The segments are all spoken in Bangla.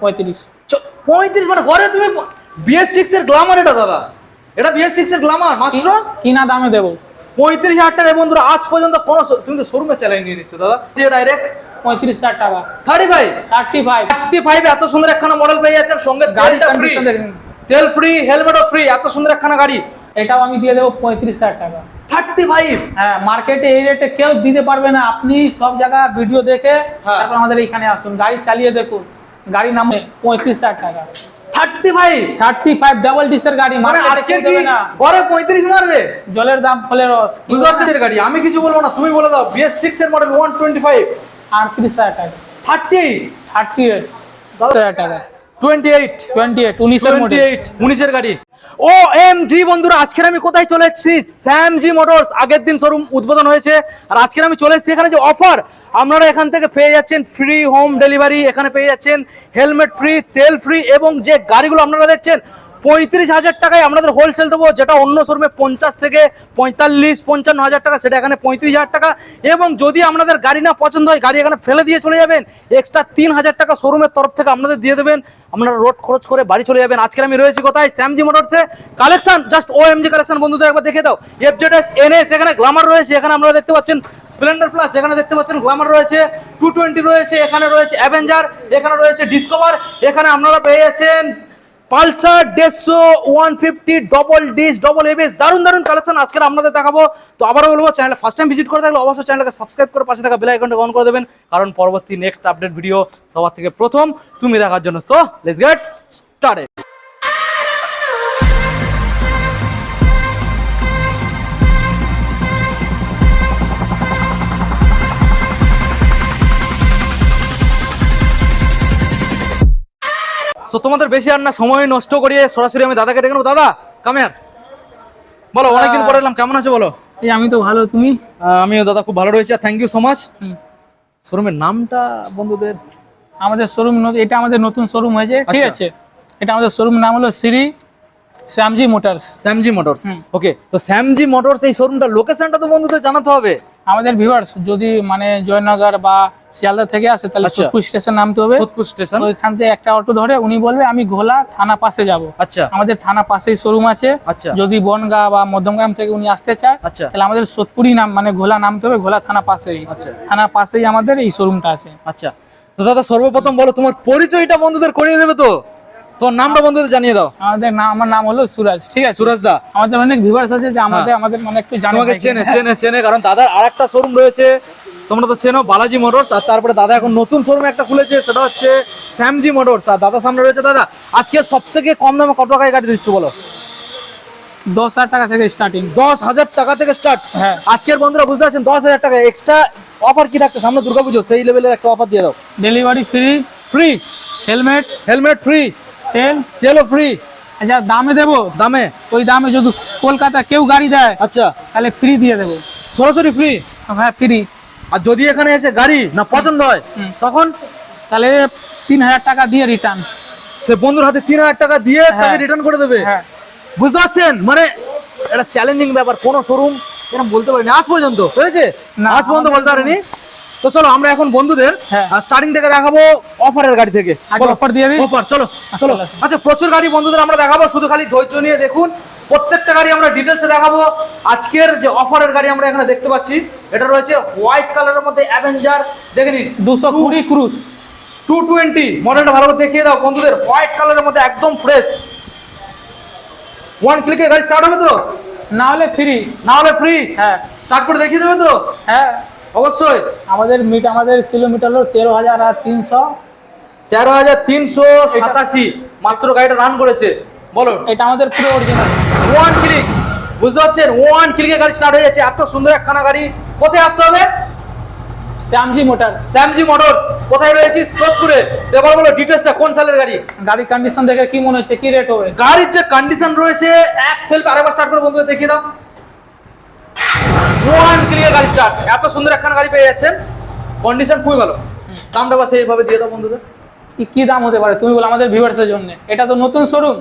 পঁয়ত্রিশ। পঁয়ত্রিশ মানে ঘরে তুমি বিএস সিক্স এর গ্লামার এটা দাদা। এটা বিএস সিক্স এর গ্লামার মাত্র? কিনা দামে দেবো। পঁয়ত্রিশ হাজার টাকায় বন্ধুরা আজ পর্যন্ত কোনো তুমি তো শোরুমে চালাই নিয়ে নিচ্ছ দাদা। ডাইরেক্ট পঁয়ত্রিশ হাজার টাকা। Thirty five thirty five thirty five এত সুন্দর একখানা মডেল পেয়ে যাচ্ছেন সঙ্গে গাড়িটা ফ্রি তেল ফ্রি হেলমেটও ফ্রি এত সুন্দর একখানা গাড়ি। এটাও আমি দিয়ে দেবো পঁয়ত্রিশ হাজার টাকা। থার্টি ফাইভ হ্যাঁ মার্কেটে এই রেটে কেউ দিতে পারবে না। আপনি সব জায়গা ভিডিও দেখে হ্যাঁ। তারপর আমাদের এখানে আসুন। গাড়ি চালিয়ে দেখুন। গাড়ি নাম পঁয়ত্রিশ হাজার টাকা। Thirty five? Thirty five double ডিসের গাড়ি মানে আজকে কি পঁয়ত্রিশ মারবে? জলের দাম ফলের রস। বুঝতে গাড়ি আমি কিছু বলব না তুমি বলে দাও। বিএস সিক্স এর মডেল ওয়ান টোয়েন্টি ফাইভ আটত্রিশ হাজার টাকা। থার্টি? Thirty eight. হাজার টাকা। টোয়েন্টি এইট টোয়েন্টি এইট উনিশের মডেল 28 উনিশের গাড়ি। ও এম জি বন্ধুরা আজকের আমি কোথায় চলে এসেছি? স্যাম জি মোটরস আগের দিন শোরুম উদ্বোধন হয়েছে। আর আজকের আমি চলে এসেছি এখানে যে অফার আপনারা এখান থেকে পেয়ে যাচ্ছেন ফ্রি হোম ডেলিভারি এখানে পেয়ে যাচ্ছেন হেলমেট ফ্রি তেল ফ্রি এবং যে গাড়িগুলো আপনারা দেখছেন পঁয়ত্রিশ হাজার টাকায় আপনাদের হোলসেল দেবো, যেটা অন্য শোরুমে পঞ্চাশ থেকে পঁয়তাল্লিশ, পঞ্চান্ন হাজার টাকা, সেটা এখানে পঁয়ত্রিশ হাজার টাকা। এবং যদি আপনাদের গাড়ি না পছন্দ হয়, গাড়ি এখানে ফেলে দিয়ে চলে যাবেন এক্সট্রা তিন হাজার টাকা শোরুমের তরফ থেকে আপনাদের দিয়ে দেবেন। আপনারা রোড খরচ করে বাড়ি চলে যাবেন। আজকে আমি রয়েছি কোথায়? Shyamji মোটরসে collection just O M G collection বন্ধুদের একবার দেখে দাও। F Z S N S এখানে গ্লামার রয়েছে, এখানে আপনারা দেখতে পাচ্ছেন স্প্লেন্ডার প্লাস এখানে দেখতে পাচ্ছেন গ্লামার রয়েছে। টু টোয়েন্টি রয়েছে, এখানে রয়েছে অ্যাভেঞ্জার এখানে রয়েছে ডিসকভার এখানে আপনারা পেয়ে যাচ্ছেন পালসার দেড়শো one fifty double disc double ABS দারুণ দারুণ কালেকশন আজকে আপনাদের দেখাবো। তো আবারও বলব চ্যানেলে ফার্স্ট টাইম ভিজিট করে থাকলে অবশ্যই চ্যানেলকে সাবস্ক্রাইব করে পাশে থাকা বেল আইকনটা অন করে দেবেন। কারণ পরবর্তী নেক্সট আপডেট ভিডিও সবার থেকে প্রথম তুমি দেখার জন্য। So let's get started so তোমাদের বেশি আর না সময় নষ্ট করিয়ে সরাসরি আমি দাদাকে ডেকে নেব। দাদা কামের বলো অনেকদিন পরে এলাম কেমন আছে বলো? এই আমি তো ভালো তুমি? আমিও দাদা খুব ভালো রয়েছে থ্যাংক ইউ সো মাচ শোরুমের নামটা বন্ধুদের? আমাদের শোরুম এটা আমাদের নতুন শোরুম হয়েছে ঠিক আচ্ছা। আছে? এটা আমাদের শোরুম নাম হলো Shri Shyamji Motors. Shyamji Motors. Okay তো শ্যামজি মোটরস এই শোরুমটা লোকেশনটা তো বন্ধুদের জানাতে হবে। আমাদের ভিউয়ার্স যদি মানে জয়নগর বা শিয়ালদা থেকে আসে তাহলে আচ্ছা। সোদপুর স্টেশন নামতে হবে। সোদপুর স্টেশন ওইখান থেকে একটা অটো ধরে উনি বলবে আমি ঘোলা থানা পাশে যাব। আচ্ছা। আমাদের থানা পাশেই শোরুম আছে। আচ্ছা। যদি বনগা বা মধ্যমগ্রাম থেকে উনি আসতে চায় আচ্ছা। তাহলে আমাদের সোদপুরি নাম মানে ঘোলা নামতে হবে ঘোলা থানা পাশেই। আচ্ছা। থানা পাশেই আমাদের এই শোরুমটা আছে। আচ্ছা। তো দাদা সর্বপ্রথম বলো তোমার পরিচয়টা বন্ধুদের করিয়ে দেবে তো? তোমার নামটা বন্ধুদের জানিয়ে দাও। আমাদের নাম আমার নাম হলো সুরাজ ঠিক আছে? সুরাজ দা। আমাদের অনেক ভিউয়ার্স আছে যে আমাদের আমাদের মানে একটু জানে তোমাকে চেনে চেনে চেনে কারণ দাদার আর একটা শোরুম রয়েছে। তোমরা তো চেনো বালাজি মোটরস আর তারপরে দাদা এখন নতুন শোরুম একটা খুলেছে সেটা হচ্ছে স্যামজি মোটরস। আর দাদা সামনে রয়েছে দাদা আজকে সব থেকে কম দামে কত টাকায় গাড়ি দিচ্ছ বলো? দশ হাজার টাকা থেকে স্টার্টিং দশ হাজার টাকা থেকে স্টার্ট হ্যাঁ। আজকের বন্ধুরা বুঝতে পারছেন দশ হাজার টাকা এক্সট্রা অফার কি রাখছে সামনে দুর্গাপুজো সেই লেভেলের একটা অফার দিয়ে দাও। Delivery free free helmet helmet free তেল? তেলও ফ্রি আচ্ছা দামে দেবো? দামে? ওই দামে যদি কলকাতা কেউ গাড়ি দেয় আচ্ছা। তাহলে ফ্রি দিয়ে দেবো। সরাসরি ফ্রি হ্যাঁ ফ্রি আর যদি এখানে এসে গাড়ি না পছন্দ হয় তখন? তাহলে তিন হাজার টাকা দিয়ে রিটার্ন সে বন্ধুর হাতে তিন হাজার টাকা দিয়ে তাকে হ্যাঁ। রিটার্ন করে দেবে? হ্যাঁ। বুঝতে পারছেন? মানে এটা চ্যালেঞ্জিং ব্যাপার কোন শোরুম এরকম বলতে পারিনি। আজ পর্যন্ত হয়েছে? না, আজ পর্যন্ত বলতে পারিনি? তো চলো আমরা এখন বন্ধুদের হ্যাঁ। স্টার্টিং থেকে দেখাবো অফারের গাড়ি থেকে। অফার দিয়ে দিই। অফার চলো চলো। আচ্ছা প্রচুর গাড়ি বন্ধুদের আমরা দেখাবো শুধু খালি ধৈর্য নিয়ে দেখুন। প্রত্যেকটা গাড়ি আমরা ডিটেলসে দেখাবো। আজকের যে অফারের গাড়ি আমরা এখানে দেখতে পাচ্ছি এটা রয়েছে হোয়াইট কালারের মধ্যে অ্যাভেঞ্জার দেখে নিন দুশো কুড়ি ক্রুজ টু টোয়েন্টি মডেলটা ভালো করে দেখিয়ে দাও বন্ধুদের। হোয়াইট কালারের মধ্যে একদম ফ্রেশ ওয়ান ক্লিকে গাড়ি স্টার্ট হবে তো? না হলে ফ্রি না হলে ফ্রি হ্যাঁ। স্টার্ট করে দেখিয়ে দেবে তো? হ্যাঁ। অবশ্যই। আমাদের মিট আমাদের কিলোমিটার হলো তেরো হাজার আর তিনশো। তেরো হাজার তিনশো সাতাশি। মাত্র গাড়িটা রান করেছে। বলো এটা আমাদের পুরো অরিজিনাল ওয়ান ক্লিক বুঝতে পারছেন? ওয়ান ক্লিকে গাড়ি স্টার্ট হয়ে যাচ্ছে। এত সুন্দর একখানা গাড়ি। কোথায় আসতে হবে? শ্যামজি মোটরস। স্যামজি মোটরস। কোথায় রয়েছে? সোদপুরে। এবার বলো ডিটেলসটা কোন সালের গাড়ি? গাড়ির কন্ডিশন দেখে কি মনে হচ্ছে? কি রেট হবে? গাড়ির যে কন্ডিশন রয়েছে এক সেলফ আরেকবার স্টার্ট করে বন্ধুদের দেখিয়ে দাও। ওয়ান ক্লিয়ার গাড়ি স্টার্ট এত সুন্দর একখানা গাড়ি পেয়ে যাচ্ছেন। কন্ডিশন খুবই ভালো। দামটা বা সেইভাবে দিয়ে দাও বন্ধুদের। কি কি দাম হতে পারে? তুমি বলো আমাদের ভিউয়ার্সের জন্য। এটা তো নতুন শোরুম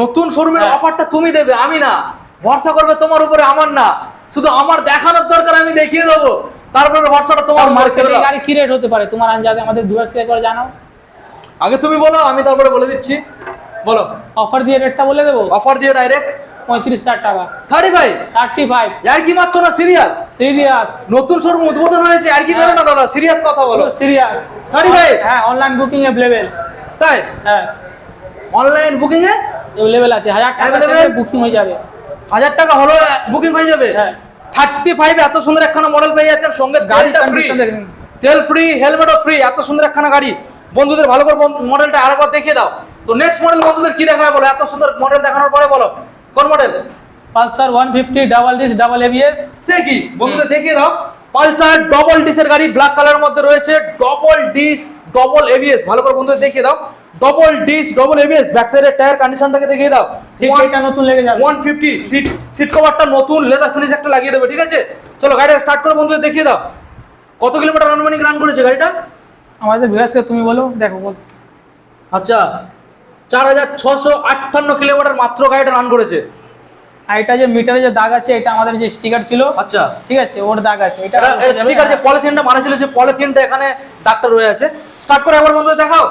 নতুন শোরুমের হ্যাঁ। অফারটা তুমি দেবে আমি না। ভরসা করবে তোমার উপরে আমার না। শুধু আমার দেখানোর দরকার আমি দেখিয়ে দেবো। তারপরে ভরসাটা তোমার মার্কেটে গাড়ি কি রেট হতে পারে? তোমার আন্দাজে আমাদের ভিউয়ার্সকে একবার জানাও। আগে তুমি বলো আমি তারপরে বলে দিচ্ছি। বলো। অফার দিয়ে রেটটা বলে দেবো? অফার দিয়ে ডাইরেক্ট পঁয়ত্রিশ হাজার টাকা। থার্টি ফাইভ থার্টি ফাইভ আর কি মাত্র না সিরিয়াস সিরিয়াস নতুন শোরুম উদ্বোধন হয়েছে আর কি বেরো না দাদা? সিরিয়াস কথা বলো। সিরিয়াস 35? হ্যাঁ অনলাইন বুকিং অ্যাভেলেবেল তাই? হ্যাঁ। অনলাইন বুকিং এ? অ্যাভেলেবেল আছে হাজার টাকা বুকিং হয়ে যাবে। হাজার টাকা হলো বুকিং হয়ে যাবে? হ্যাঁ। থার্টি ফাইভ এত সুন্দর একখানা মডেল পেয়ে যাচ্ছেন সঙ্গে গাড়িটা ফ্রি তেল ফ্রি হেলমেটও ফ্রি এত সুন্দর একখানা গাড়ি। বন্ধুদের ভালো করে মডেলটা আরেকবার দেখিয়ে দাও। তো নেক্সট মডেল বন্ধুদের কি দেখাবে বলো? এত সুন্দর মডেল দেখানোর পরে বলো। কোন model Pulsar one fifty double disc double ABS সে কি? বন্ধুদের দেখিয়ে দাও পালসার ডবল ডিসের গাড়ি ব্ল্যাক কালারের মধ্যে রয়েছে। ডবল ডিস ডবল এবিএস ভালো করে বন্ধুদের দেখিয়ে দাও। Double disc double ABS back সাইডের টায়ার কন্ডিশনটাকে দেখিয়ে দাও। সিট এটা নতুন লেগে যাবে। ওয়ান ফিফটি সিট সিট কভারটা নতুন লেদার ফিনিশ একটা লাগিয়ে দেবে ঠিক আছে? চলো গাড়িটা স্টার্ট করে বন্ধুদের দেখিয়ে দাও। কত কিলোমিটার আনুমানিক রান করেছে গাড়িটা? আমাদের বিরাজকে তুমি বলো দেখো বল। আচ্ছা চার হাজার ছশো আটান্ন কিলোমিটার মাত্র গাড়িটা রান করেছে। আর এটা যে মিটারে যে দাগ আছে এটা আমাদের যে স্টিকার ছিল আচ্ছা। ঠিক আছে ওর দাগ আছে। এটা স্টিকার যে পলিথিনটা মারা ছিল যে পলিথিনটা এখানে ডাক্তার রয়ে আছে। স্টার্ট করে একবার বন্ধুদের দেখাও।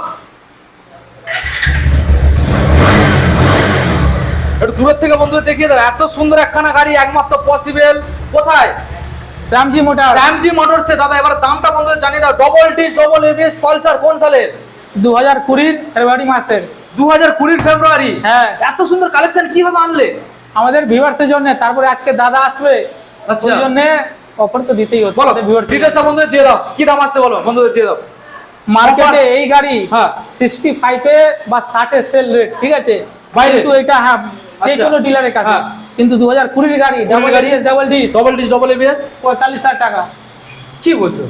একটু দূরের থেকে বন্ধুদের দেখিয়ে দাও। এত সুন্দর একখানা গাড়ি একমাত্র পসিবল কোথায়? শ্যামজি মোটর স্যামজি মোটরসে। দাদা এবার দামটা বন্ধুদের জানিয়ে দাও। Double disc double ABS Pulsar কোন সালের? দু হাজার কুড়ির ফেব্রুয়ারি মাসের। দু হাজার কুড়ির ফেব্রুয়ারি? হ্যাঁ। এত সুন্দর কালেকশন কীভাবে আনলে? আমাদের ভিউয়ার্সের জন্য তারপরে আজকে দাদা আসবে আচ্ছা। জন্য অফার তো দিতেই হচ্ছে বলো ভিউয়ার্স ডিটেলসটা বন্ধুদের দিয়ে দাও। কি দাম আসছে বলো বন্ধুদের দিয়ে দাও। মার্কেটে এই গাড়ি হ্যাঁ। বা সেল রেট ঠিক আছে? বাইরে? কিন্তু এটা হ্যাঁ যে আচ্ছা। কোনো ডিলারের কাছে। হ্যাঁ। কিন্তু গাড়ি ডাবল গাড়ি? Double disc double disc double ABS পঁয়তাল্লিশ হাজার টাকা। কি বলছো?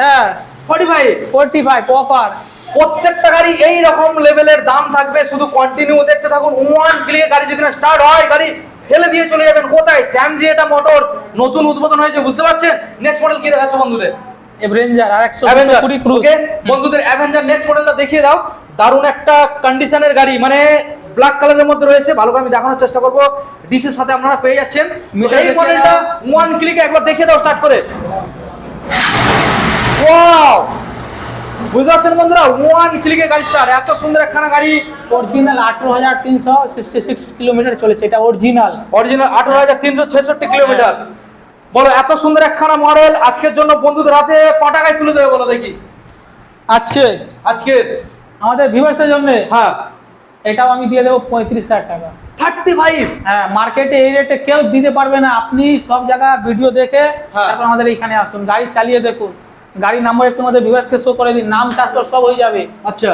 হ্যাঁ। Forty five forty five offer প্রত্যেকটা গাড়ি এই রকম লেভেলের দাম থাকবে শুধু কন্টিনিউ দেখতে থাকুন ওয়ান ক্লিকে গাড়ি যদি না স্টার্ট হয় গাড়ি ফেলে দিয়ে চলে যাবেন কোথায়? স্যামজি এটা মোটরস নতুন উদ্বোধন হয়েছে বুঝতে পারছেন? নেক্সট মডেল কি দেখাচ্ছ বন্ধুদের? এভরেঞ্জার আর একশো অ্যাভেঞ্জার কুড়ি ক্রুজ ওকে বন্ধুদের অ্যাভেঞ্জার নেক্সট মডেলটা দেখিয়ে দাও। দারুণ একটা কন্ডিশনের গাড়ি মানে ব্ল্যাক কালারের মধ্যে রয়েছে। ভালো করে আমি দেখানোর চেষ্টা করব। ডিসের সাথে আপনারা পেয়ে যাচ্ছেন। এই মডেলটা ওয়ান ক্লিকে একবার দেখিয়ে দাও স্টার্ট করে। ওয়াও বুঝতে পারছেন বন্ধুরা ওয়ান ক্লিকে গাড়ি স্টার্ট এত সুন্দর একখানা গাড়ি। অরিজিনাল আঠারো হাজার তিনশো সিক্সটি সিক্স কিলোমিটার চলেছে এটা অরিজিনাল অরিজিনাল আঠারো হাজার তিনশো ছেষট্টি কিলোমিটার। বলো এত সুন্দর একখানা মডেল আজকের জন্য বন্ধুদের হাতে ক টাকায় তুলে দেবে বলো দেখি। আজকে? আজকে? আমাদের ভিউয়ার্সের জন্য? হ্যাঁ। এটাও আমি দিয়ে দেবো পঁয়ত্রিশ হাজার টাকা। থার্টি ফাইভ হ্যাঁ মার্কেটে এই রেটে কেউ দিতে পারবে না। আপনি সব জায়গা ভিডিও দেখে হ্যাঁ। তারপর আমাদের এখানে আসুন। গাড়ি চালিয়ে দেখুন। গাড়ির নাম্বার একটু আমাদের ভিউয়ার্সকে শো করে দিন নাম ট্রান্সফার সব হয়ে যাবে। আচ্ছা।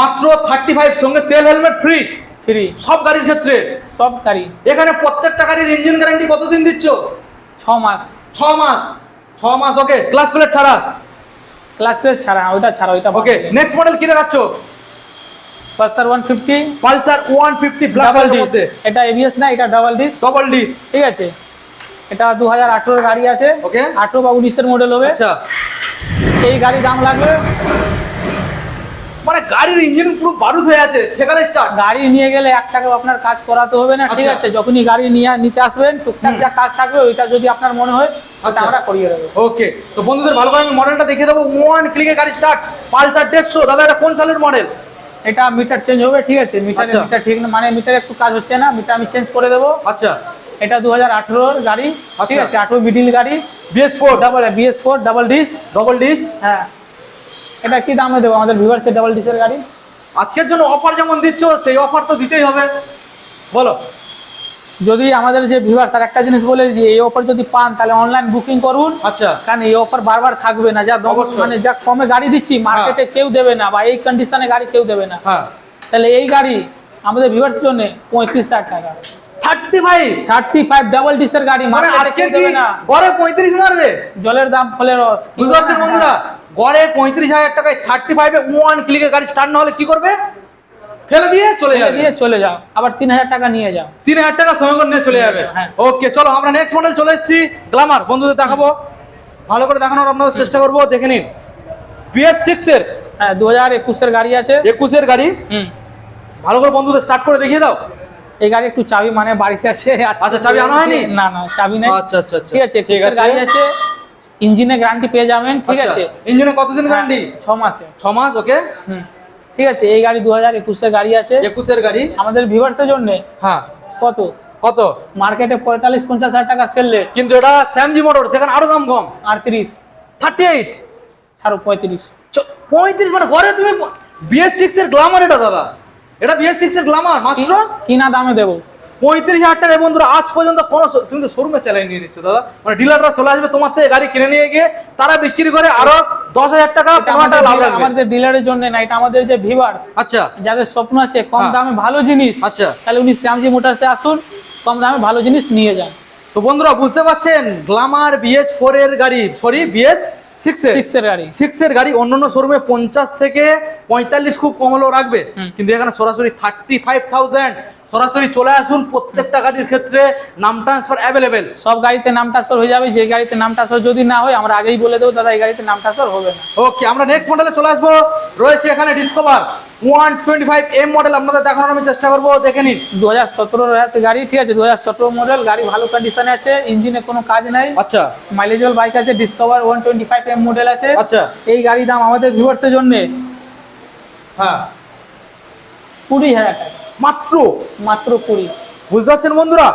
মাত্র থার্টি ফাইভ সঙ্গে তেল হেলমেট ফ্রি ফ্রি সব গাড়ির ক্ষেত্রে? সব গাড়ি। এখানে প্রত্যেকটা গাড়ির ইঞ্জিন গ্যারান্টি কতদিন দিচ্ছ? ছ মাস। ছ মাস। ছ মাস ওকে ক্লাস প্লেট ছাড়া? ক্লাস প্লেস ছাড়া ওইটা ছাড়া ওইটা ওকে নেক্সট মডেল কি দেখাচ্ছ? Pulsar one fifty Pulsar one fifty black double কালারের ডিস এটা এবিএস না এটা ডাবল ডিস ডবল ডিস ঠিক আছে। এটা দু হাজার গাড়ি আছে। Okay. আঠেরো বা উনিশের মডেল হবে। আচ্ছা। এই গাড়ি দাম লাগবে। মানে গাড়ির ইঞ্জিন পুরো বারুদ হয়ে আছে সেখানে স্টার্ট গাড়ি নিয়ে গেলে এক টাকাও আপনার কাজ করাতে হবে না ঠিক আচ্ছা। আছে? যখনই গাড়ি নিয়ে নিতে আসবেন টুকটাক যা কাজ থাকবে ওইটা যদি আপনার মনে হয় ওটা আচ্ছা। আমরা করিয়ে দেবো। ওকে তো বন্ধুদের ভালো করে আমি মডেলটা দেখিয়ে দেবো। ওয়ান ক্লিকে গাড়ি স্টার্ট পালসার দেড়শো। দাদা এটা কোন সালের মডেল এটা মিটার চেঞ্জ হবে ঠিক আছে? মিটারে আচ্ছা। মিটার ঠিক না মানে মিটার একটু কাজ হচ্ছে না মিটার আমি চেঞ্জ করে দেবো। আচ্ছা। এটা দু হাজার গাড়ি ঠিক আচ্ছা। আছে? আঠেরো মিডিল গাড়ি। BS four double BS four double disc double disc হ্যাঁ। এটা কি দামে দেবো আমাদের ভিভার্সের ডাবল ডিসের গাড়ি? আজকের জন্য অফার যেমন দিচ্ছ সেই অফার তো দিতেই হবে। বলো। যদি আমাদের যে ভিভার্স আর একটা জিনিস বলে যে এই অফার যদি পান তাহলে অনলাইন বুকিং করুন। আচ্ছা। কারণ এই অফার বারবার থাকবে না। যা মানে যা কমে গাড়ি দিচ্ছি মার্কেটে কেউ দেবে না বা এই কন্ডিশনে গাড়ি কেউ দেবে না। হ্যাঁ। তাহলে এই গাড়ি আমাদের ভিউয়ার্স জন্য পঁয়ত্রিশ হাজার টাকা। Thirty five thirty five double ডিসের গাড়ি মানে মার্কেটে আজকে কি গড়ে পঁয়ত্রিশ মারবে জলের দাম ফলের রস বুঝতে পারছেন বন্ধুরা? গড়ে পঁয়ত্রিশ হাজার টাকায় থার্টি ফাইভে ওয়ান ক্লিকে গাড়ি স্টার্ট না হলে কি করবে? ফেলে দিয়ে চলে যাবে। দিয়ে চলে যাও। আবার তিন হাজার টাকা নিয়ে যাও। তিন হাজার টাকা সঙ্গে করে নিয়ে চলে যাবে। হ্যাঁ। ওকে চলো আমরা নেক্সট মডেল চলে এসেছি। বন্ধুদের দেখাবো। ভালো করে দেখানোর আপনাদের চেষ্টা করব দেখে নিন। বিএস সিক্স এর। হ্যাঁ দু হাজার একুশের গাড়ি আছে। একুশের গাড়ি। হুম। ভালো করে বন্ধুদের স্টার্ট করে দেখিয়ে দাও। এই গাড়ি একটু চাবি মানে বাড়িতে আছে। আচ্ছা, চাবি আনা হয়নি? না না চাবি নেই। আচ্ছা আচ্ছা আচ্ছা। ঠিক আছে ঠিক আছে। গাড়ি আছে। ইঞ্জিনের গ্যারান্টি পেয়ে যাবেন ঠিক আছে? ইঞ্জিনে কতদিন গ্যারান্টি হ্যাঁ, ছ মাসে। ছ মাস ওকে। হুম। ঠিক আছে এই গাড়ি দু হাজার একুশের গাড়ি আছে। একুশের গাড়ি? আমাদের ভিভার্সের জন্য। হ্যাঁ। কত? কত? মার্কেটে পঁয়তাল্লিশ পঞ্চাশ হাজার টাকা সেল রেট কিন্তু এটা স্যামজি মোটর সেখানে আরও দাম কম। আটত্রিশ। থার্টি এইট ছাড়ো পঁয়ত্রিশ। পঁয়ত্রিশ মানে ঘরে তুমি বিএস সিক্স এর গ্লামার এটা দাদা। এটা বিএস সিক্স এর গ্লামার মাত্র? কিনা দামে দেবো? পঁয়ত্রিশ হাজার টাকা বন্ধুরা আজ পর্যন্ত কোনো তুমি তো শোরুমে চালাই নিয়ে নিচ্ছ দাদা। মানে ডিলাররা চলে আসবে তোমার থেকে গাড়ি কিনে নিয়ে গিয়ে তারা বিক্রি করে আরও দশ হাজার টাকা পনেরো টাকা লাভ রাখবে। আমাদের ডিলারের জন্য না এটা আমাদের যে ভিভার্স আচ্ছা। যাদের স্বপ্ন আছে কম হ্যাঁ। দামে ভালো জিনিস আচ্ছা। তাহলে উনি শ্যামজি মোটরসে আসুন কম দামে ভালো জিনিস নিয়ে যান। তো বন্ধুরা বুঝতে পারছেন গ্লামার বিএস ফোর এর গাড়ি সরি বিএস সিক্স এর গাড়ি। সিক্সের গাড়ি অন্যান্য শোরুমে পঞ্চাশ থেকে পঁয়তাল্লিশ খুব কম হলেও রাখবে। কিন্তু এখানে সরাসরি থার্টি ফাইভ থাউজেন্ড সরাসরি চলে আসুন প্রত্যেকটা গাড়ির ক্ষেত্রে নাম ট্রান্সফার অ্যাভেলেবেল সব গাড়িতে নাম ট্রান্সফার হয়ে যাবে যে গাড়িতে নাম ট্রান্সফার যদি না হয় আমরা আগেই বলে দেবো দাদা এই গাড়িতে নাম ট্রান্সফার হবে না। ওকে আমরা নেক্সট মডেলে চলে আসব। রয়েছে এখানে Discover one twenty five M model আপনাদের দেখানোর আমি চেষ্টা করব দেখে নিন। দু হাজার সতেরো গাড়ি ঠিক আছে দু হাজার সতেরো মডেল গাড়ি ভালো কন্ডিশনে আছে ইঞ্জিনে কোনো কাজ নাই। আচ্ছা। মাইলেজেবল বাইক আছে Discover one twenty five M model আছে। আচ্ছা। এই গাড়ির দাম আমাদের ভিউয়ার্সের জন্য হ্যাঁ। কুড়ি হাজার টাকা। মাত্র? মাত্র কুড়ি। বুঝতে পারছেন বন্ধুরা?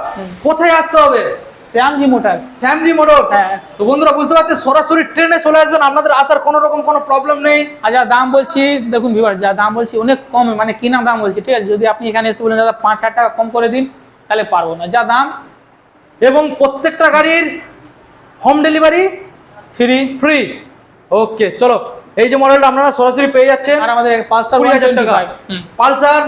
কোথায় আসতে হবে? শ্যামজি মোটরস। স্যামজি মোটর হ্যাঁ। তো বন্ধুরা বুঝতে পারছেন সরাসরি ট্রেনে চলে আসবেন। আপনাদের আসার কোনো রকম কোনো প্রবলেম নেই। আর যা দাম বলছি দেখুন ভিউয়ার যা দাম বলছি অনেক কম মানে কিনা দাম বলছি ঠিক আছে? যদি আপনি এখানে এসে বলেন দাদা পাঁচ হাজার টাকা কম করে দিন তাহলে পারব না। যা দাম। এবং প্রত্যেকটা গাড়ির home delivery free free okay চলো। এই যে মডেলটা আপনারা সরাসরি পেয়ে যাচ্ছেন। আর আমাদের পালসার কুড়ি হাজার টাকা। পালসার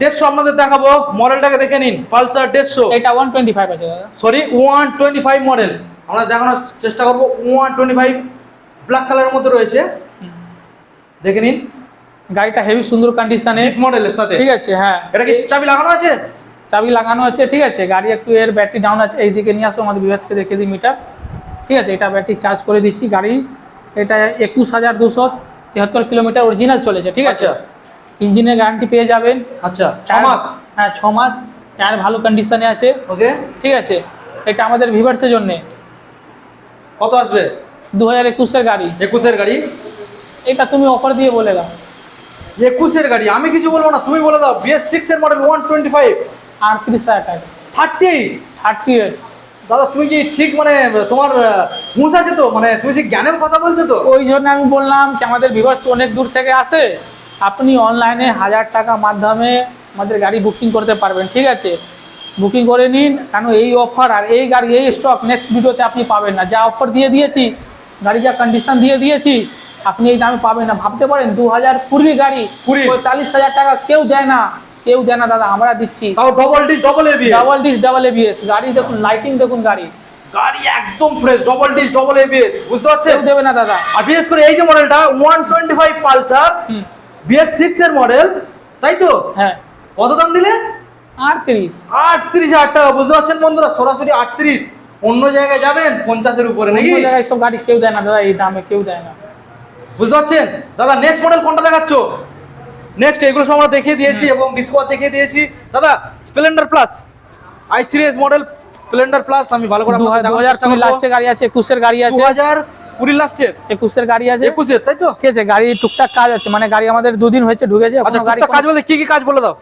দেড়শো আপনাদের দেখাবো মডেলটাকে দেখে নিন পালসার দেড়শো। এটা ওয়ান টোয়েন্টি ফাইভ আছে দাদা। Sorry one twenty five model আমরা দেখানোর চেষ্টা করব ওয়ান টোয়েন্টি ফাইভ ব্ল্যাক কালারের মধ্যে রয়েছে। দেখে নিন। গাড়িটা হেভি সুন্দর কন্ডিশনে মডেলের সাথে? ঠিক আছে হ্যাঁ। এটা কি চাবি লাগানো আছে? চাবি লাগানো আছে ঠিক আছে। গাড়ি একটু এর ব্যাটারি ডাউন আছে এইদিকে নিয়ে আসো আমাদের বিভাসকে দেখে দিই মিটার ঠিক আছে এটা ব্যাটারি চার্জ করে দিচ্ছি গাড়ি। এটা একুশ হাজার দুশো তিয়াত্তর কিলোমিটার অরিজিনাল চলেছে ঠিক আছে। আচ্ছা। ইঞ্জিনের গ্যারান্টি পেয়ে যাবেন। আচ্ছা ছ মাস? হ্যাঁ ছ মাস। টায়ার ভালো কন্ডিশনে আছে। ওকে। ঠিক আছে? এটা আমাদের ভিভার্সের জন্য। কত আসবে? দু হাজার একুশের গাড়ি। একুশের গাড়ি? এটা তুমি অফার দিয়ে বলে দাও। একুশের গাড়ি? আমি কিছু বলব না তুমি বলে দাও। বিএস সিক্স এর মডেল ওয়ান টোয়েন্টি ফাইভ আটত্রিশ হাজার টাকা। থার্টি থার্টি এইট দাদা তুমি কি ঠিক মানে তোমার হুঁশ আছে তো? মানে তুমি যে জ্ঞানের কথা বলছো তো? ওই জন্য আমি বললাম যে আমাদের ভিভার্স অনেক দূর থেকে আসে। আপনি অনলাইনে হাজার টাকা মাধ্যমে আমাদের গাড়ি বুকিং করতে পারবেন ঠিক আছে? বুকিং করে নিন কেন এই অফার আর এই গাড়ি এই স্টক নেক্সট ভিডিওতে আপনি পাবেন না। যা অফার দিয়ে দিয়েছি গাড়ি যা কন্ডিশন দিয়ে দিয়েছি আপনি এই দামে পাবেন না। ভাবতে পারেন দু হাজার কুড়ি গাড়ি কুড়ি। পঁয়তাল্লিশ হাজার টাকা কেউ দেয় না। কেউ দেয় না দাদা আমরা দিচ্ছি। Double disc double double disc double ABS গাড়ি দেখুন লাইটিং দেখুন গাড়ি। গাড়ি একদম fresh double disc double ABS বুঝতে পারছেন? দেবে না দাদা। আর বিশেষ করে এই যে মডেলটা one twenty five Pulsar BS six এর মডেল তাই তো? হ্যাঁ। কত দাম দিলে? আটত্রিশ। আটত্রিশ হাজার টাকা বুঝতে পারছেন বন্ধুরা? সরাসরি আটত্রিশ। অন্য জায়গায় যাবেন পঞ্চাশের উপরে নাকি? জায়গায় সব গাড়ি কেউ দেয় না দাদা এই দামে কেউ দেয় না। বুঝতে পারছেন? দাদা নেক্সট মডেল কোনটা দেখাচ্ছ? নেক্সট এগুলো সব আমরা দেখিয়ে দিয়েছি এবং ডিসকভার দেখিয়ে দিয়েছি। দাদা Splendor plus I three S model Splendor plus আমি ভালো করে দু হাজার কুড়ি লাস্টে গাড়ি আছে একুশের গাড়ি দু আছে হাজার কুড়ি লাস্টের একুশের গাড়ি আছে। একুশের তাই তো? ঠিক আছে গাড়ি টুকটাক কাজ আছে মানে গাড়ি আমাদের দুদিন হয়েছে ঢুকেছে আচ্ছা গাড়ি কাজ বলতে কি কি কাজ বলে দাও?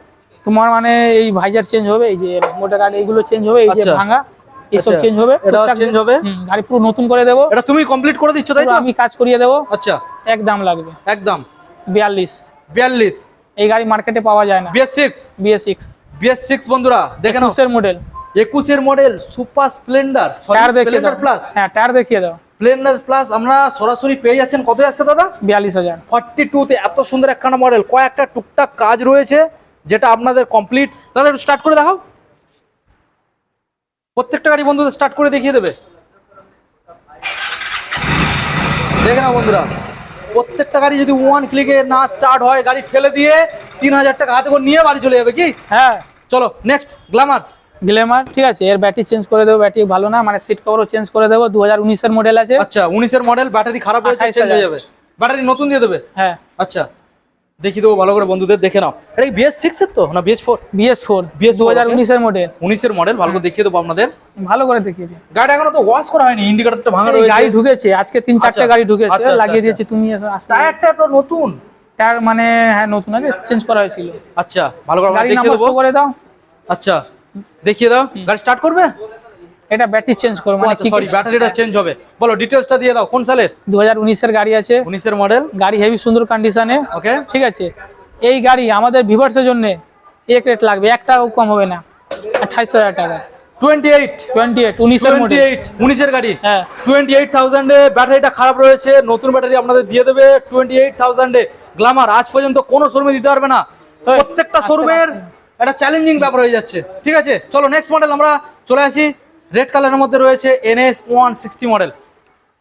তোমার মানে এই ভাইজার চেঞ্জ হবে এই যে মোটর গাড়ি এইগুলো চেঞ্জ হবে এই যে আচ্ছা। ভাঙা এইসব আচ্ছা। চেঞ্জ হবে টুকটাক- হবে? গাড়ি পুরো নতুন করে দেবো। এটা তুমি কমপ্লিট করে দিচ্ছ তাই তো? আমি কাজ করিয়ে দেবো। আচ্ছা। এক দাম লাগবে। একদম। বিয়াল্লিশ। বিয়াল্লিশ। এই গাড়ি মার্কেটে পাওয়া যায় না। BS six. BS six. BS six বন্ধুরা দেখে নাও। মডেল একুশের মডেল সুপার স্প্লেন্ডার টায়ার দেখিয়ে দাও। প্লাস হ্যাঁ টায়ার দেখিয়ে দাও। স্প্লেন্ডার প্লাস আমরা সরাসরি পেয়ে যাচ্ছেন। কত আসছে দাদা? বিয়াল্লিশ হাজার। ফর্টি টুতে এত সুন্দর একখানা মডেল কয়েকটা টুকটাক কাজ রয়েছে যেটা আপনাদের কমপ্লিট দাদা একটু স্টার্ট করে দেখাও। প্রত্যেকটা গাড়ি বন্ধুদের স্টার্ট করে দেখিয়ে দেবে। দেখে না বন্ধুরা প্রত্যেকটা গাড়ি যদি ওয়ান ক্লিকে না স্টার্ট হয় গাড়ি ফেলে দিয়ে তিন হাজার টাকা হাতে করে নিয়ে বাড়ি চলে যাবে কি? হ্যাঁ। চলো নেক্সট গ্ল্যামার গ্লেমার ঠিক আছে এর ব্যাটারি চেঞ্জ করে দেবো ব্যাটারি ভালো না মানে সিট কভারও চেঞ্জ করে দেবো দু হাজার উনিশের মডেল আছে। আচ্ছা উনিশের মডেল ব্যাটারি খারাপ হয়েছে চেঞ্জ হয়ে যাবে। ব্যাটারি নতুন দিয়ে দেবে? হ্যাঁ। আচ্ছা দেখিয়ে দেবো ভালো করে বন্ধুদের দেখে নাও। এটা বিএস সিক্স এর তো না BS four BS four BS4 দু হাজার উনিশের মডেল উনিশের মডেল ভালো করে দেখিয়ে দেবো আপনাদের। ভালো করে দেখিয়ে দিই গাড়ি এখনও তো ওয়াশ করা হয়নি ইন্ডিকেটরটা ভাঙা রয়েছে। গাড়ি ঢুকেছে আজকে তিন চারটে আচ্ছা, গাড়ি ঢুকেছে আচ্ছা, আচ্ছা, লাগিয়ে। দিয়েছি তুমি এসে আসতে টায়ারটা তো নতুন। টায়ার মানে হ্যাঁ নতুন আছে চেঞ্জ করা হয়েছিল। আচ্ছা ভালো করে দেখিয়ে দেবো। করে দাও। আচ্ছা। দেখিয়ে দাও গাড়ি স্টার্ট করবে? এটা ব্যাটারি চেঞ্জ করো মানে কি সরি ব্যাটারিটা চেঞ্জ হবে। বলো ডিটেলসটা দিয়ে দাও কোন সালের? দু হাজার উনিশের গাড়ি আছে। উনিশের মডেল গাড়ি হেভি সুন্দর কন্ডিশনে ওকে ঠিক আছে। এই গাড়ি আমাদের ভিভার্সের জন্য এক রেট লাগবে এক টাকাও কম হবে না। আঠাইশ হাজার টাকা। টোয়েন্টি এইট টোয়েন্টি এইট উনিশের টোয়েন্টি মডেল এইট উনিশের গাড়ি? হ্যাঁ। ব্যাটারিটা খারাপ রয়েছে নতুন ব্যাটারি আপনাদের দিয়ে দেবে গ্লামার আজ পর্যন্ত কোনো শোরুমে দিতে পারবে না। প্রত্যেকটা শোরুমের একটা চ্যালেঞ্জিং ব্যাপার হয়ে যাচ্ছে। ঠিক আছে? চলো নেক্সট মডেল আমরা চলে আসি। রেড কালারের মধ্যে রয়েছে এনএস ওয়ান সিক্সটি মডেল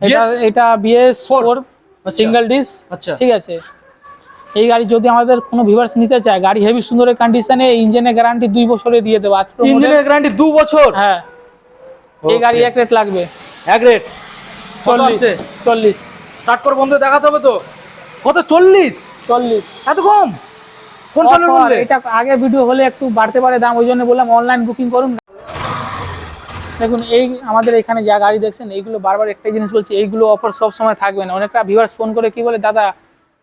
এটা এটা বিএস। ফোর সিঙ্গেল ডিস আচ্ছা। ঠিক আছে? এই গাড়ি যদি আমাদের কোনো ভিভার্স নিতে চায় গাড়ি হেভি সুন্দরের কন্ডিশনে ইঞ্জিনের গ্যারান্টি দুই বছরে দিয়ে দেবো ইঞ্জিনের গ্যারান্টি দু বছর? হ্যাঁ। এই গাড়ি এক রেট লাগবে। এক রেট চল্লিশ। চল্লিশ। স্টার্ট করে বন্ধু দেখাতে হবে তো? কত? চল্লিশ? চল্লিশ। এত কম? কোন সালের Offer, এটা আগে ভিডিও হলে একটু বাড়তে পারে দাম ওই জন্য বললাম অনলাইন বুকিং করুন। দেখুন এই আমাদের এখানে যা গাড়ি দেখছেন এইগুলো বারবার একটাই জিনিস বলছি এইগুলো অফার সব সময় থাকবে না। অনেকটা ভিউয়ার্স ফোন করে কি বলে দাদা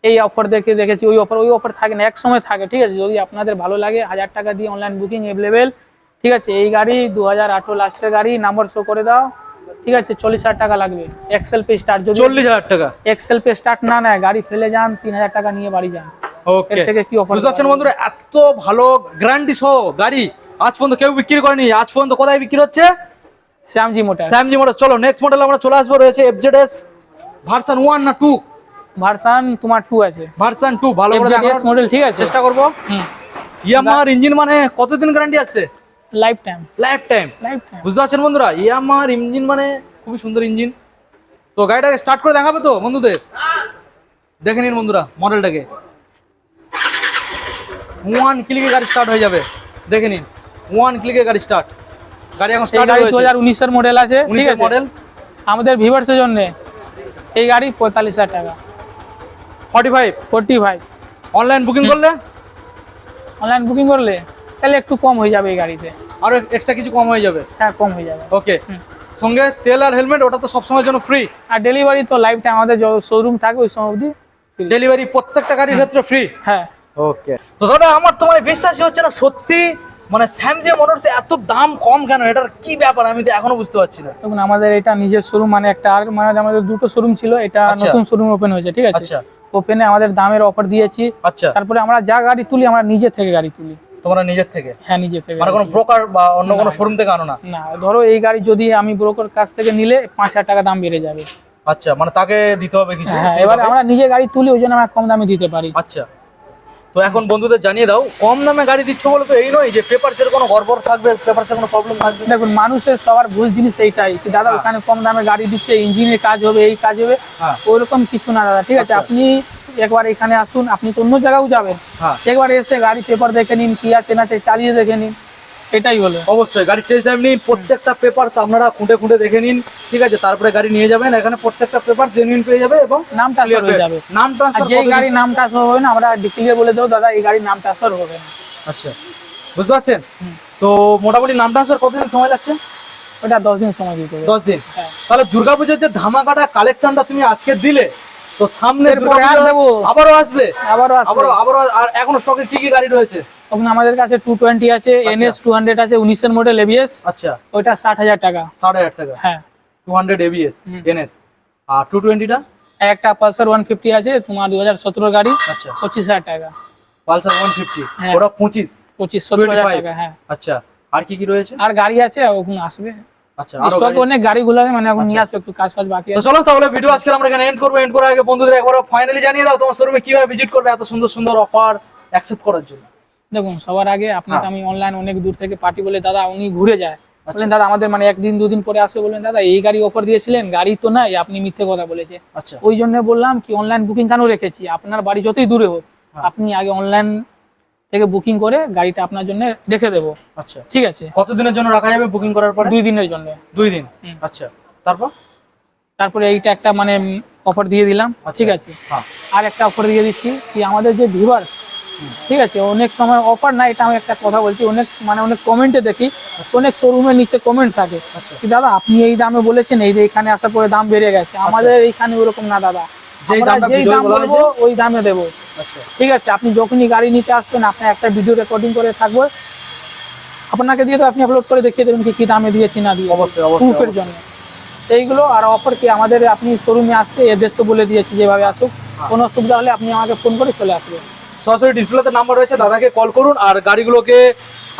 এই অফার দেখে দেখেছি ওই অফার ওই অফার থাকে না এক সময় থাকে। ঠিক আছে যদি আপনাদের ভালো লাগে হাজার টাকা দিয়ে অনলাইন বুকিং অ্যাভেলেবেল ঠিক আছে এই গাড়ি দু হাজার আঠেরো লাস্টের গাড়ি নাম্বার শো করে দাও। ঠিক আছে চল্লিশ হাজার টাকা লাগবে। এক্সেল পে স্টার্ট যদি চল্লিশ হাজার টাকা। এক্সেল পে স্টার্ট না নেয় গাড়ি ফেলে যান তিন হাজার টাকা নিয়ে বাড়ি যান। ওকে থেকে কি অফার বুঝতে পারছেন বন্ধুরা? এত ভালো গ্যারান্টি সহ গাড়ি আজ পর্যন্ত কেউ বিক্রি করেনি। আজ পর্যন্ত কোথায় বিক্রি হচ্ছে? শ্যামজি মোটর মডেল চলো নেক্সট মডেল আমরা চলে আসব। রয়েছে এফজেডএস ভার্সন ওয়ান না টু? ভার্সান তোমার টু আছে। ভার্সন ভালো করে মডেল ঠিক আছে? চেষ্টা করব। ইয়ামার ইঞ্জিন মানে কতদিন গ্যারান্টি আছে? Life time life time life time বুঝতে পারছেন বন্ধুরা? ইয়ামার ইঞ্জিন মানে খুবই সুন্দর ইঞ্জিন তো গাড়িটাকে স্টার্ট করে দেখাবে তো বন্ধুদের? দেখে নিন বন্ধুরা মডেলটাকে ওয়ান ক্লিকে গাড়ি স্টার্ট হয়ে যাবে। দেখে নিন। ওয়ান ক্লিকে গাড়ি স্টার্ট গাড়ি এখন স্টার্ট গাড়ি দু হাজার উনিশের মডেল আছে ঠিক আছে? মডেল আমাদের ভিভার্সের জন্য এই গাড়ি পঁয়তাল্লিশ হাজার টাকা। Forty five forty five online booking করলে? অনলাইন বুকিং করলে তাহলে একটু কম হয়ে যাবে এই গাড়িতে। আরও এক্সট্রা কিছু কম হয়ে যাবে? হ্যাঁ কম হয়ে যাবে। ওকে সঙ্গে তেল আর হেলমেট ওটা তো সবসময়ের জন্য ফ্রি আর ডেলিভারি তো লাইফ টাইম আমাদের শোরুম থাকে ওই সময় অবধি ডেলিভারি প্রত্যেকটা গাড়ির ক্ষেত্রে ফ্রি হ্যাঁ। ওকে তো দাদা আমার তো মানে বিশ্বাসই হচ্ছে না সত্যি মানে স্যামজে মোটরস এত দাম কম কেন এটার কি ব্যাপার আমি তো এখনও বুঝতে পারছি না। দেখুন আমাদের এটা নিজের শোরুম মানে একটা আর মানে আমাদের দুটো শোরুম ছিল এটা আচ্ছা। নতুন শোরুম ওপেন হয়েছে ঠিক আছে? আচ্ছা। ওপেনে আমাদের দামের অফার দিয়েছি। আচ্ছা। তারপরে আমরা যা গাড়ি তুলি আমরা নিজে থেকে গাড়ি তুলি। তোমরা নিজের থেকে? হ্যাঁ নিজে থেকে মানে কোনো ব্রোকার বা অন্য কোনো শোরুম থেকে আনো না? না ধরো এই গাড়ি যদি আমি ব্রোকার কাছ থেকে নিলে পাঁচ হাজার টাকা দাম বেড়ে যাবে। আচ্ছা মানে তাকে দিতে হবে কিছু হ্যাঁ? এবার আমরা নিজে গাড়ি তুলি ওই জন্য আমরা কম দামে দিতে পারি। আচ্ছা। তো এখন বন্ধুদের জানিয়ে দাও কম দামে গাড়ি দিচ্ছ বলে তো এই নয় যে পেপারসের কোনো গড়বড় থাকবে পেপারসের কোনো প্রবলেম থাকবে। দেখুন মানুষের সবার ভুল জিনিস এইটাই যে দাদা ওখানে কম দামে গাড়ি দিচ্ছে ইঞ্জিনের কাজ হবে এই কাজ হবে হ্যাঁ। ওইরকম কিছু না দাদা ঠিক আছে? আচ্ছা। আপনি একবার এখানে আসুন আপনি তো অন্য জায়গাও যাবেন। হ্যাঁ। একবার এসে গাড়ি পেপার দেখে নিন কি আছে না চালিয়ে দেখে নিন। এটাই হলো অবশ্যই গাড়ি টেস্ট ড্রাইভ নিন প্রত্যেকটা পেপার আপনারা খুঁটে খুঁটে দেখে নিন ঠিক আছে? তারপরে গাড়ি নিয়ে যাবেন এখানে প্রত্যেকটা পেপার জেনুইন পেয়ে যাবে এবং নাম ট্রান্সফার হয়ে যাবে। নাম ট্রান্সফার যেই গাড়ির নাম ট্রান্সফার হবে না আমরা ডিক্লিয়ার বলে দেবো দাদা এই গাড়ির নাম ট্রান্সফার হবে না। আচ্ছা বুঝতে পারছেন? তো মোটামুটি নাম ট্রান্সফার কতদিন সময় লাগছে? ওটা দশ দিন সময় দিতে হবে। দশ দিন। হ্যাঁ। তাহলে দুর্গাপুজোর যে ধামাকাটা কালেকশনটা তুমি আজকে দিলে তো সামনে এরপরে আর দেবো। আবারও আসবে? আবারও আসবে। আবারও আবারও আর এখনও স্টকে কি কি গাড়ি রয়েছে? তখন আমাদের কাছে টু টোয়েন্টি আছে এনএস টু হান্ড্রেড আছে উনিশের মডেল এবিএস আচ্ছা। ওইটা ষাট হাজার টাকা। সাড়ে হাজার টাকা। হ্যাঁ। Two hundred ABS. এনএস আর টু টোয়েন্টিটা একটা পালসার ওয়ান ফিফটি আছে তোমার দু হাজার সতেরো গাড়ি আচ্ছা। পঁচিশ হাজার টাকা। Pulsar one fifty. ওটা পঁচিশ। পঁচিশ সত্তর হাজার টাকা হ্যাঁ। আচ্ছা। আর কি কি রয়েছে? আর গাড়ি আছে ওখানে আসবে। আচ্ছা স্টক অনেক গাড়িগুলো মানে এখন নিয়ে আসবে একটু কাজ ফাজ বাকি আছে। চলো তাহলে ভিডিও আজকে আমরা এখানে এন্ড করব এন্ড করার আগে বন্ধুদের একবার ফাইনালি জানিয়ে দাও তোমার শোরুমে কীভাবে ভিজিট করবে এত সুন্দর সুন্দর অফার অ্যাকসেপ্ট করার জন্য। দেখুন সবার আগে আপনাকে হ্যাঁ। আমি অনলাইন অনেক দূর থেকে পার্টি বলে দাদা উনি ঘুরে যায়। আচ্ছা। বলেন দাদা আমাদের মানে একদিন দুদিন পরে আসবে। বললেন দাদা এই গাড়ি অফার দিয়েছিলেন গাড়ি তো নাই আপনি মিথ্যে কথা বলেছে আচ্ছা। ওই জন্য বললাম কি অনলাইন বুকিং কেন রেখেছি? আপনার বাড়ি যতই দূরে হোক হ্যাঁ। আপনি আগে অনলাইন থেকে বুকিং করে গাড়িটা আপনার জন্য রেখে দেবো। আচ্ছা। ঠিক আছে? কতদিনের জন্য রাখা যাবে বুকিং করার পর? দুই দিনের জন্য। দুই দিন। আচ্ছা। তারপর? তারপরে এইটা একটা মানে অফার দিয়ে দিলাম। ঠিক আছে? হ্যাঁ। আর একটা অফার দিয়ে দিচ্ছি কি আমাদের যে ভিভার ঠিক আছে অনেক সময় অফার না এটা আমি একটা কথা বলছি অনেক মানে অনেক কমেন্টে দেখি অনেক শোরুমের নিচে কমেন্ট থাকে। আচ্ছা। কি দাদা আপনি এই দামে বলেছেন এই যে এখানে আসার পরে দাম বেড়ে গেছে আমাদের এইখানে ওরকম না দাদা। যেই দাম বলব ওই দামে দেবো। আচ্ছা। ঠিক আছে আপনি যখনই গাড়ি নিতে আসবেন আপনার একটা ভিডিও রেকর্ডিং করে থাকবে। আপনাকে দিয়ে তো আপনি আপলোড করে দেখিয়ে দেবেন কি কি দামে দিয়েছি না দিয়ে অবশ্যই অবশ্যই জন্য। এইগুলো আর অফার কি আমাদের আপনি শোরুমে আসতে এড্রেস তো বলে দিয়েছি যেভাবে আসুক। হ্যাঁ। কোনো অসুবিধা হলে আপনি আমাকে ফোন করে চলে আসবেন। সরাসরি ডিসপ্লেতে নাম্বার রয়েছে দাদাকে কল করুন আর গাড়িগুলোকে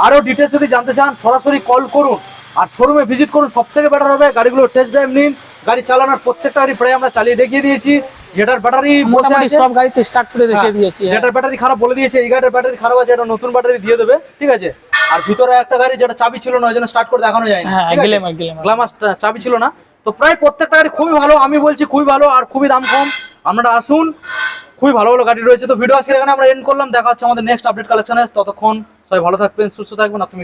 আরও ডিটেলস যদি জানতে চান সরাসরি কল করুন। আর শোরুমে ভিজিট করুন সব থেকে বেটার হবে গাড়িগুলো টেস্ট ড্রাইভ নিন। গাড়ি চালানোর প্রত্যেকটা গাড়ি প্রায় আমরা চালিয়ে দেখিয়ে দিয়েছি। যেটার ব্যাটারি মোটামুটি সব গাড়িতে স্টার্ট করে দেখিয়ে দিয়েছি হ্যাঁ। যেটার ব্যাটারি খারাপ বলে দিয়েছে এই গাড়ির ব্যাটারি খারাপ আছে এটা নতুন ব্যাটারি দিয়ে দেবে ঠিক আছে? আর ভিতরে একটা গাড়ি যেটা চাবি ছিল না ওই জন্য স্টার্ট করে দেখানো যায় না হ্যাঁ গ্লেমার চাবি ছিল না। তো প্রায় প্রত্যেকটা গাড়ি খুবই ভালো আমি বলছি খুবই ভালো আর খুবই দাম কম। আপনারা আসুন খুবই ভালো ভালো গাড়ি রয়েছে। তো ভিডিও আজকে এখানে আমরা এন্ড করলাম। দেখা হচ্ছে আমাদের নেক্সট আপডেট কালেকশনে ততক্ষণ সবাই ভালো থাকবেন, সুস্থ থাকবেন। আর তুমি